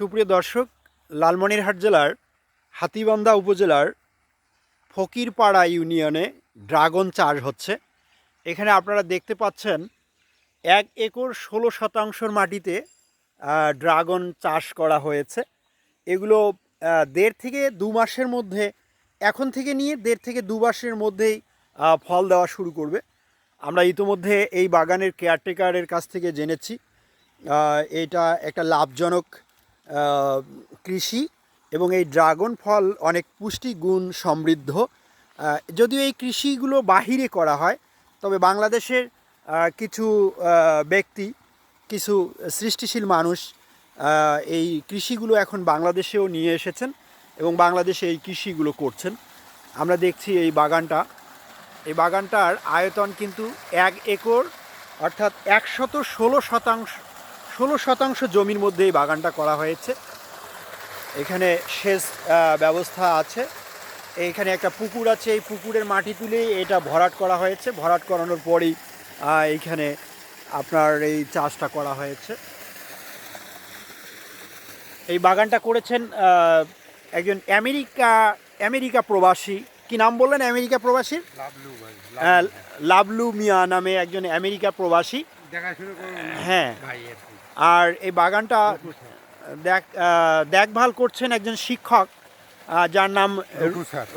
সুপ্রিয় দর্শক, লালমনিরহাট জেলার হাতিবান্ধা উপজেলার ফকিরপাড়া ইউনিয়নে ড্রাগন চাষ হচ্ছে। এখানে আপনারা দেখতে পাচ্ছেন, এক একর ষোলো শতাংশর মাটিতে ড্রাগন চাষ করা হয়েছে। এগুলো দেড় থেকে দু মাসের মধ্যে, এখন থেকে নিয়ে দেড় থেকে দু মাসের মধ্যেই ফল দেওয়া শুরু করবে। আমরা ইতোমধ্যে এই বাগানের কেয়ারটেকারের কাছ থেকে জেনেছি। এটা একটা লাভজনক কৃষি এবং এই ড্রাগন ফল অনেক পুষ্টিগুণ সমৃদ্ধ। যদিও এই কৃষিগুলো বাহিরে করা হয়, তবে বাংলাদেশের কিছু ব্যক্তি, কিছু সৃষ্টিশীল মানুষ এই কৃষিগুলো এখন বাংলাদেশেও নিয়ে এসেছেন এবং বাংলাদেশে এই কৃষিগুলো করছেন। আমরা দেখছি এই বাগানটা। এই বাগানটার আয়তন কিন্তু এক একর, অর্থাৎ একশত ষোলো শতাংশ ষোলো শতাংশ জমির মধ্যে এই বাগানটা করা হয়েছে। এখানে সেচ ব্যবস্থা আছে। এইখানে একটা পুকুর আছে এই পুকুরের মাটি তুলে এটা ভরাট করা হয়েছে। ভরাট করানোর পরেই এইখানে আপনার এই চাষটা করা হয়েছে। এই বাগানটা করেছেন একজন আমেরিকা আমেরিকা প্রবাসী। কি নাম বললেন আমেরিকা প্রবাসীর? লাভলু মিয়া নামে একজন আমেরিকা প্রবাসী। হ্যাঁ। ভাই আর এই বাগানটা দেখ দেখভাল করছেন একজন শিক্ষক যার নাম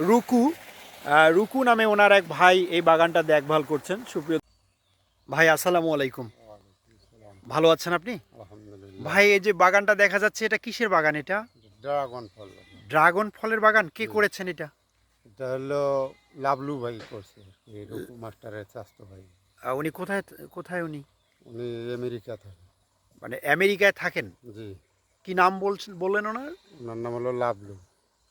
রুকু রুকু। নামে ওনার এক ভাই এই বাগানটা দেখভাল করছেন। সুপ্রিয় ভাই আসসালামু আলাইকুম। ভালো আছেন আপনি? ভাই এই যে বাগানটা দেখা যাচ্ছে এটা কিসের বাগান এটা? ড্রাগন ফল। ড্রাগন ফলের বাগান? কে করেছেন এটা? এটা হলো লাভলু ভাই করছে। রঘু মাস্টারের ভাই। উনি কোথায় কোথায় উনি? উনি আমেরিকা থাকে। মানে আমেরিকায় থাকেন? জি। কি নাম বলছেন বললেন ওনার? ওনার নাম হলো লাভলু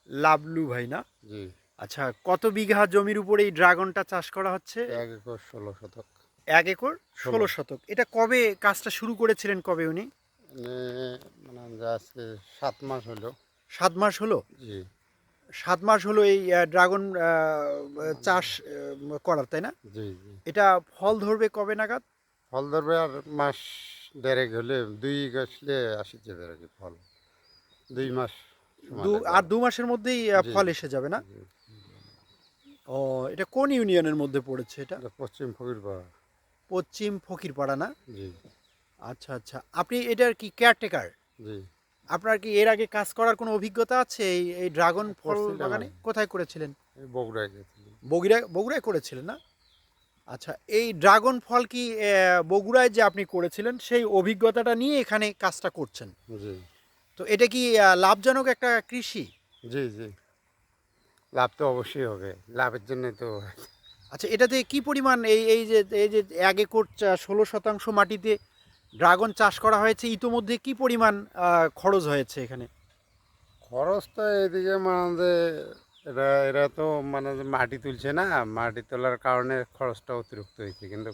লাভলু ভাই না? জি। আচ্ছা কত বিঘা জমির উপরে এই ড্রাগনটা চাষ করা হচ্ছে? এক একর ষোলো শতক। এক একর ষোলো শতক। এটা কবে কাজটা শুরু করেছিলেন কবে উনি? মানে আজকে সাত মাস হলো। সাত মাস হলো? জি। সাত মাস হলো এই ড্রাগন চাষ করার তাই না? জি। এটা ফল ধরবে কবে নাগাদ? ফল ধরবে আর মাস দেড়েক হলে দুই গাছলে আসি যাবে আর কি ফল। দুই মাস দু আর দু মাসের মধ্যেই ফল এসে যাবে না? ও এটা কোন ইউনিয়নের মধ্যে পড়েছে এটা? পশ্চিম ফকিরপাড়া। পশ্চিম ফকিরপাড়া না? জি। আচ্ছা আচ্ছা। আপনি এটার কি কেয়ারটেকার জি। আপনার কি এর আগে কাজ করার কোনো অভিজ্ঞতা আছে? এই এই ড্রাগন ফল বাগানে? কোথায় করেছিলেন? বগুড়ায় গেছিলি বগুড়া বগুড়ায় করেছিলেন না? আচ্ছা এই ড্রাগন ফল কি বগুড়ায় যে আপনি করেছিলেন সেই অভিজ্ঞতাটা নিয়ে এখানে কাজটা করছেন? জি। তো এটা কি লাভজনক একটা কৃষি? জি জি। লাভ তো অবশ্যই হবে। লাভের জন্য তো আচ্ছা এটাতে কি পরিমাণ এই এই যে এই যে এক একর ষোলো শতাংশ মাটিতে ড্রাগন চাষ করা হয়েছে ইতোমধ্যে কি পরিমাণ খরচ হয়েছে এখানে? খরচ তো এদিকে মানে যে এরা এরা তো মানে মাটি তুলছে না মাটি তোলার কারণে খরচটা অতিরিক্ত হয়েছে কিন্তু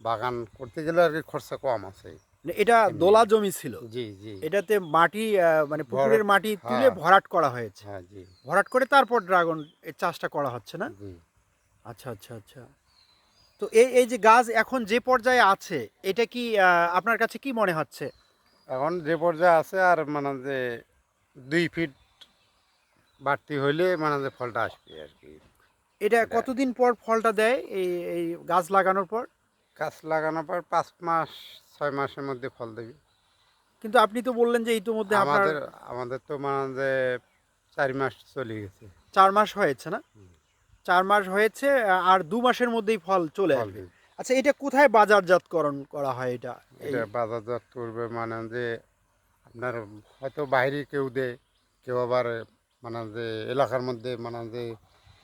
বাগান করতে গেলে আর কি খরচা কম আছে। এটা দোলা জমি ছিল। জি জি। এটাতে মাটি মানে পুকুরের মাটি তুলে হ্যাঁ। ভরাট করা হয়েছে। হ্যাঁ জি। ভরাট করে তারপর ড্রাগন এর চাষটা করা হচ্ছে না? জি। আচ্ছা আচ্ছা আচ্ছা। তো এই এই যে গাছ এখন যে পর্যায়ে আছে এটা কি আপনার কাছে কি মনে হচ্ছে? এখন যে পর্যায়ে আছে আর মানে যে দুই ফিট বাড়তি হইলে মানে ফলটা আসবে আর কি। এটা কতদিন পর ফলটা দেয় এই এই গাছ লাগানোর পর? গাছ লাগানোর পর পাঁচ মাস ছয় মাসের মধ্যে ফল দেবে। কিন্তু আপনি তো বললেন যে ইতিমধ্যে আমাদের আমাদের তো মানে যে চারি মাস চলে গেছে। চার মাস হয়েছে না? চার মাস হয়েছে আর দু মাসের মধ্যেই ফল চলে আসবে। আচ্ছা এটা কোথায় বাজারজাতকরণ করা হয় এটা? এটা বাজারজাত করবে মানে যে আপনার হয়তো বাইরে কেউ দেয় কেউ আবার মানে যে এলাকার মধ্যে মানে যে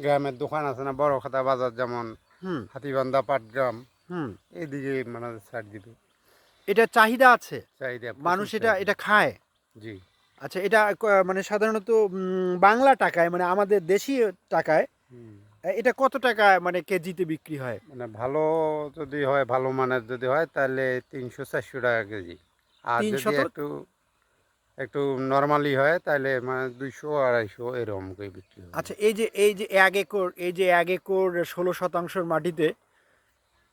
গ্রামের দোকান আছে না বড় খাতা বাজার যেমন হাতিবান্ধা পাটগ্রাম হুম। এইদিকে মানে ছাড় দিবে। এটা চাহিদা আছে? চাহিদা মানুষ এটা এটা খায়? জি। আচ্ছা এটা মানে সাধারণত বাংলা টাকায় মানে আমাদের দেশীয় টাকায় হুম। এটা কত টাকা মানে কেজিতে বিক্রি হয়? মানে ভালো যদি হয় ভালো মানের যদি হয় তাহলে তিনশো চারশো টাকা কেজি। আর যদি একটু একটু নর্মালি হয় তাহলে মানে দুইশো আড়াইশো এরকম করে বিক্রি হবে আচ্ছা এই যে এই যে এক একর এই যে এক একর ষোলো শতাংশের মাটিতে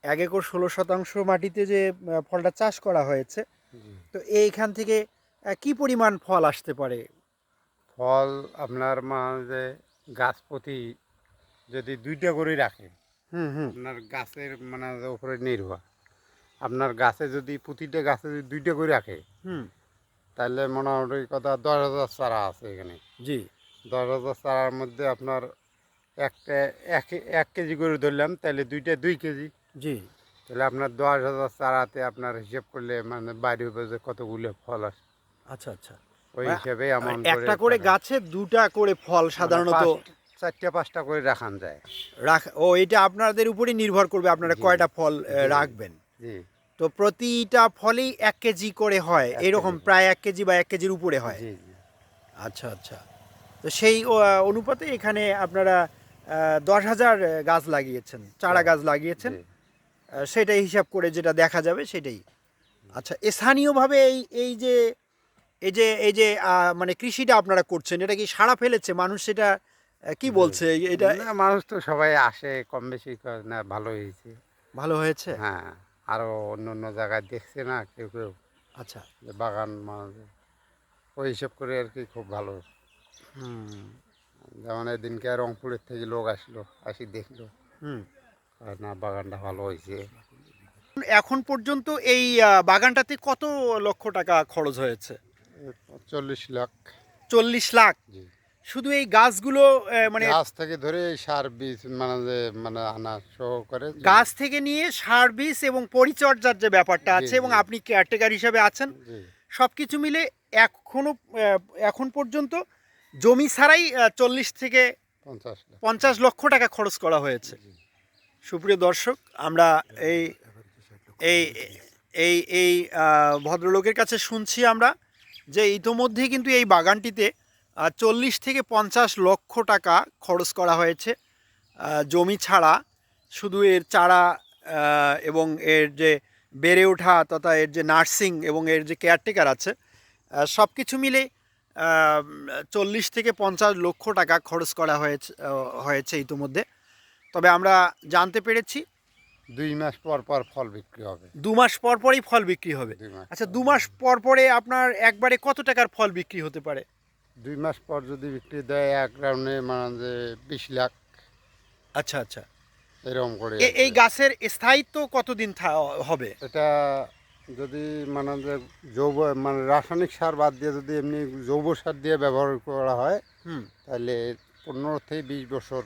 এক একর ষোলো শতাংশ মাটিতে যে ফলটা চাষ করা হয়েছে তো এইখান থেকে কি পরিমাণ ফল আসতে পারে? ফল আপনার মানে গাছ প্রতি যদি দুইটা করে রাখে হুম হুম। আপনার গাছের মানে উপরে নির্ভর। আপনার গাছে যদি প্রতিটা গাছে যদি দুইটা করে রাখে হুম। তাহলে মোটামুটি কথা দশ হাজার চারা আছে এখানে। জি। দশ হাজার চারার মধ্যে আপনার একটা এক এক কেজি করে ধরলাম তাহলে দুইটা দুই কেজি। জি। তাহলে আপনার দশ হাজার চারাতে আপনার হিসেব করলে মানে বাইরে হবে কতগুলো ফল আসে। আচ্ছা আচ্ছা। ওই মানে হিসেবে এমন একটা করে গাছে দুটা করে ফল সাধারণত চারটা পাঁচটা করে রাখান যায়। রাখ ও এটা আপনাদের উপরই নির্ভর করবে আপনারা কয়টা ফল রাখবেন। জি। তো প্রতিটা ফলেই এক কেজি করে হয় এরকম প্রায় এক কেজি বা এক কেজির উপরে হয়। আচ্ছা আচ্ছা। তো সেই অনুপাতে এখানে আপনারা দশ হাজার গাছ লাগিয়েছেন চারা গাছ লাগিয়েছেন। সেটাই হিসাব করে যেটা দেখা যাবে সেটাই। আচ্ছা স্থানীয়ভাবে এই এই যে এই যে এই যে মানে কৃষিটা আপনারা করছেন এটা কি সাড়া ফেলেছে? মানুষ সেটা কি বলছে? এটা মানুষ তো সবাই আসে কম বেশি না ভালো হয়েছে। ভালো হয়েছে? হ্যাঁ। আরও অন্য অন্য জায়গায় দেখছে না কেউ কেউ আচ্ছা। যে বাগান মানে ওই হিসেব করে আর কি খুব ভালো। যেমন এদিনকে রংপুরের থেকে লোক আসলো আসি দেখল। হুম। আর না বাগানটা ভালো হয়েছে। এখন পর্যন্ত এই বাগানটাতে কত লক্ষ টাকা খরচ হয়েছে? চল্লিশ লাখ। চল্লিশ লাখ? জি। শুধু এই গাছগুলো মানে গাছ থেকে ধরে এই সার বীজ মানে যে মানে আনা সহ করে গাছ থেকে নিয়ে সার বীজ এবং পরিচর্যার যে ব্যাপারটা আছে এবং আপনি কেয়ারটেকার হিসাবে আছেন সব কিছু মিলে এখনও এখন পর্যন্ত জমি ছাড়াই চল্লিশ থেকে পঞ্চাশ লক্ষ টাকা খরচ করা হয়েছে। সুপ্রিয় দর্শক আমরা এই এই এই এই ভদ্রলোকের কাছে শুনছি আমরা যে ইতোমধ্যে কিন্তু এই বাগানটিতে চল্লিশ থেকে পঞ্চাশ লক্ষ টাকা খরচ করা হয়েছে। জমি ছাড়া শুধু এর চারা এবং এর যে বেড়ে ওঠা তথা এর যে নার্সিং এবং এর যে কেয়ারটেকার আছে সব কিছু মিলে চল্লিশ থেকে পঞ্চাশ লক্ষ টাকা খরচ করা হয়েছে হয়েছে ইতোমধ্যে। তবে আমরা জানতে পেরেছি দুই মাস পর পর ফল বিক্রি হবে। দু মাস পর পরই ফল বিক্রি হবে। আচ্ছা দু মাস পর পরে আপনার একবারে কত টাকার ফল বিক্রি হতে পারে? দুই মাস পর যদি বিক্রি দেয় এক রাউন্ডে মানে যে বিশ লাখ। আচ্ছা আচ্ছা। এরকম করে এই গাছের স্থায়িত্ব কতদিন হবে? এটা যদি মানে যে জৈব মানে রাসায়নিক সার বাদ দিয়ে যদি এমনি জৈব সার দিয়ে ব্যবহার করা হয় তাহলে পনেরো থেকে বিশ বছর।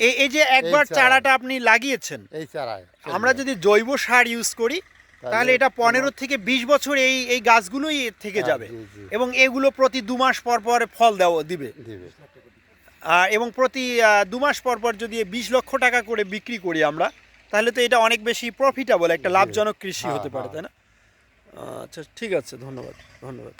এই এই যে একবার চারাটা আপনি লাগিয়েছেন এই চারায়। আমরা যদি জৈব সার ইউজ করি তাহলে এটা পনেরো থেকে বিশ বছর এই এই গাছগুলোই থেকে হ্যাঁ, যাবে। এবং এগুলো প্রতি দু মাস পর পর ফল দেওয়া দিবে। দিবে। এবং প্রতি দু মাস পর পর যদি বিশ লক্ষ টাকা করে বিক্রি করি আমরা তাহলে তো এটা অনেক বেশি প্রফিটেবল একটা লাভজনক কৃষি হ্যাঁ, হতে পারে হ্যাঁ। তাই না? আচ্ছা ঠিক আছে ধন্যবাদ ধন্যবাদ।